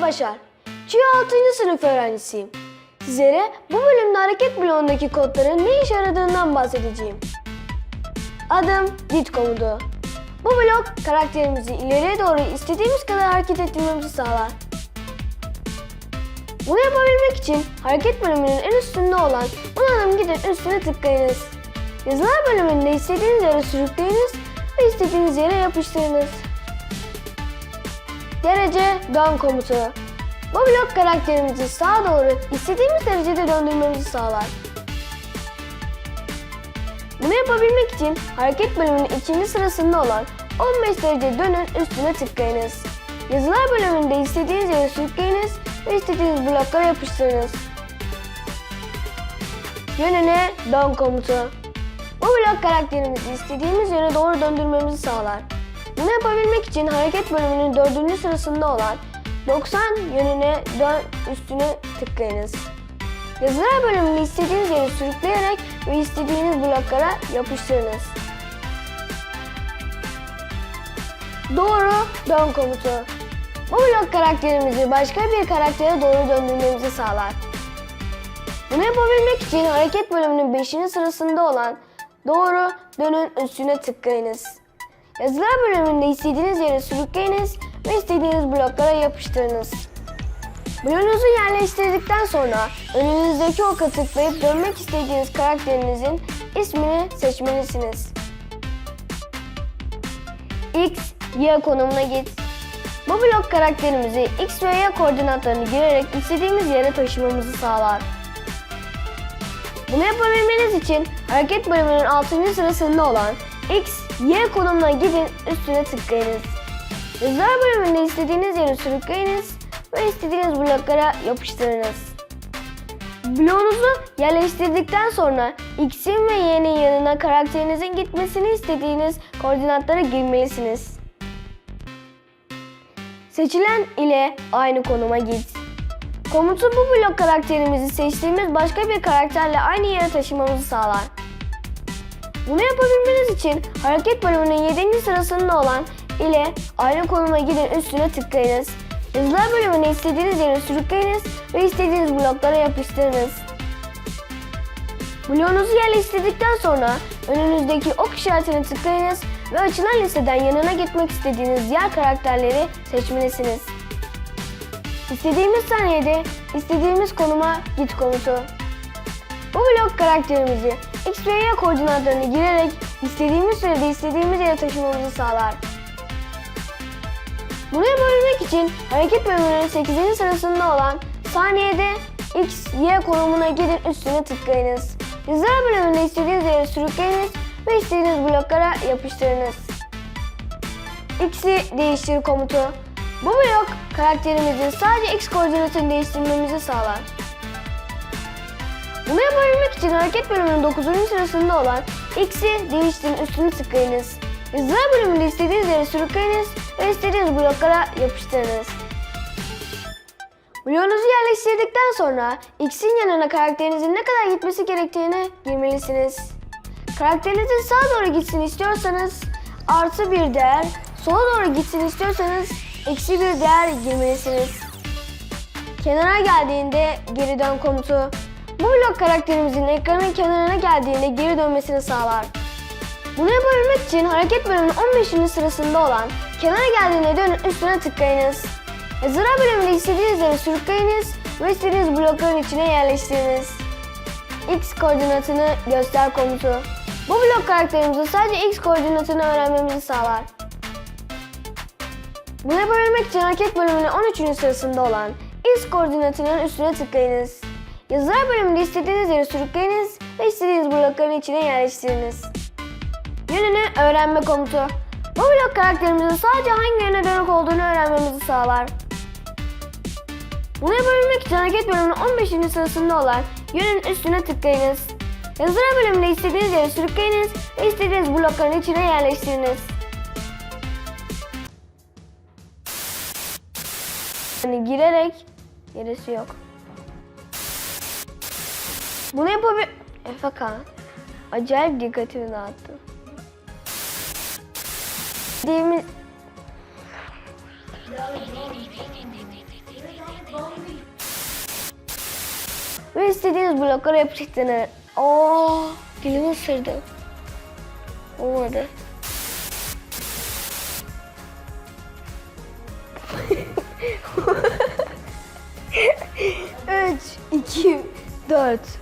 Başar. Çİ 6. sınıf öğrencisiyim. Sizlere bu bölümde hareket bloğundaki kodların ne işe yaradığından bahsedeceğim. Adım git komutu. Bu blok karakterimizi ileriye doğru istediğimiz kadar hareket ettirmemizi sağlar. Bunu yapabilmek için hareket bölümünün en üstünde olan donanım gidin üstüne tıklayınız. Yazılar bölümünde istediğiniz yere sürükleyiniz ve istediğiniz yere yapıştırınız. Derece dön komutu. Bu blok karakterimizi sağa doğru istediğimiz derecede döndürmemizi sağlar. Bunu yapabilmek için hareket bölümünün ikinci sırasında olan 15 derece dönün üstüne tıklayınız. Yazılar bölümünde istediğiniz yere sürükleyiniz ve istediğiniz bloklara yapıştırınız. Yönüne dön komutu. Bu blok karakterimizi istediğimiz yöne doğru döndürmemizi sağlar. Bunu yapabilmek için hareket bölümünün dördüncü sırasında olan 90 yönüne dön üstüne tıklayınız. Yazılar bölümünde istediğiniz yere sürükleyerek ve istediğiniz bloklara yapıştırınız. Doğru dön komutu. Bu blok karakterimizi başka bir karaktere doğru döndürmemizi sağlar. Bunu yapabilmek için hareket bölümünün 5. sırasında olan doğru dönün üstüne tıklayınız. Yazılar bölümünde istediğiniz yere sürükleyiniz ve istediğiniz bloklara yapıştırınız. Bloğunuzu yerleştirdikten sonra önünüzdeki oka tıklayıp dönmek istediğiniz karakterinizin ismini seçmelisiniz. X, Y konumuna git. Bu blok karakterimizi X ve Y koordinatlarını girerek istediğimiz yere taşımamızı sağlar. Bunu yapabilmeniz için hareket bölümünün 6. sırasında olan X, Y konumuna gidin üstüne tıklayınız. Yazılar bölümünde istediğiniz yere sürükleyiniz ve istediğiniz bloklara yapıştırınız. Bloğunuzu yerleştirdikten sonra X'in ve Y'nin yanına karakterinizin gitmesini istediğiniz koordinatlara girmelisiniz. Seçilen ile aynı konuma git. Komutu bu blok karakterimizi seçtiğimiz başka bir karakterle aynı yere taşımamızı sağlar. Bunu yapabilmeniz için hareket bölümünün 7. sırasında olan ile aynı konuma gidin üstüne tıklayınız. Yazılar bölümüne istediğiniz yere sürükleyiniz ve istediğiniz bloklara yapıştırınız. Bloğunuzu yerleştirdikten sonra önünüzdeki ok işaretine tıklayınız ve açılan listeden yanına gitmek istediğiniz diğer karakterleri seçmelisiniz. İstediğimiz saniyede istediğimiz konuma git komutu. Bu blok karakterimizi X ve Y koordinatlarını girerek istediğimiz sürede istediğimiz yere taşımamızı sağlar. Bunu yapabilmek için hareket bölümünün 8. sırasında olan saniyede X, Y konumuna gidin üstüne tıklayınız. Yazılar bölümünde istediğiniz yere sürükleyiniz ve istediğiniz bloklara yapıştırınız. X'i değiştir komutu. Bu blok karakterimizin sadece X koordinatını değiştirmemizi sağlar. Bunu yapabilmek için hareket bölümünün 9. sırasında olan X'i değiştirin üstüne tıklayınız. Yazılar bölümünde istediğiniz yere sürükleyiniz ve istediğiniz bloklara yapıştırınız. Bloğunuzu yerleştirdikten sonra X'in yanına karakterinizin ne kadar gitmesi gerektiğini girmelisiniz. Karakterinizin sağa doğru gitsin istiyorsanız artı bir değer, sola doğru gitsin istiyorsanız eksi bir değer girmelisiniz. Kenara geldiğinde geri dön komutu. Bu blok karakterimizin ekranın kenarına geldiğinde geri dönmesini sağlar. Bunu yapabilmek için hareket bölümünün 15. sırasında olan kenara geldiğinde dönün üstüne tıklayınız. Yazılar bölümünde istediğiniz yere sürükleyiniz ve istediğiniz blokların içine yerleştiriniz. X koordinatını göster komutu. Bu blok karakterimizin sadece X koordinatını öğrenmemizi sağlar. Bunu yapabilmek için hareket bölümünün 13. sırasında olan X koordinatının üstüne tıklayınız. Yazılar bölümünde istediğiniz yere sürükleyiniz ve istediğiniz blokların içine yerleştiriniz. Yönünü öğrenme komutu. Bu blok karakterimizin sadece hangi yöne dönük olduğunu öğrenmemizi sağlar. Bunu yapabilmek için hareket bölümünün 15. sırasında olan yönün üstüne tıklayınız. Yazılar bölümünde istediğiniz yere sürükleyiniz ve istediğiniz blokların içine yerleştiriniz. Yani girerek gerisi yok. Bunu yapabil... Efekan. Acayip dikkatimi dağıttı. Dediğimiz... Ve istediğiniz bloklara yapıştığını. Oo, dilimi ısırdı. Olmadı. Üç, iki, dört.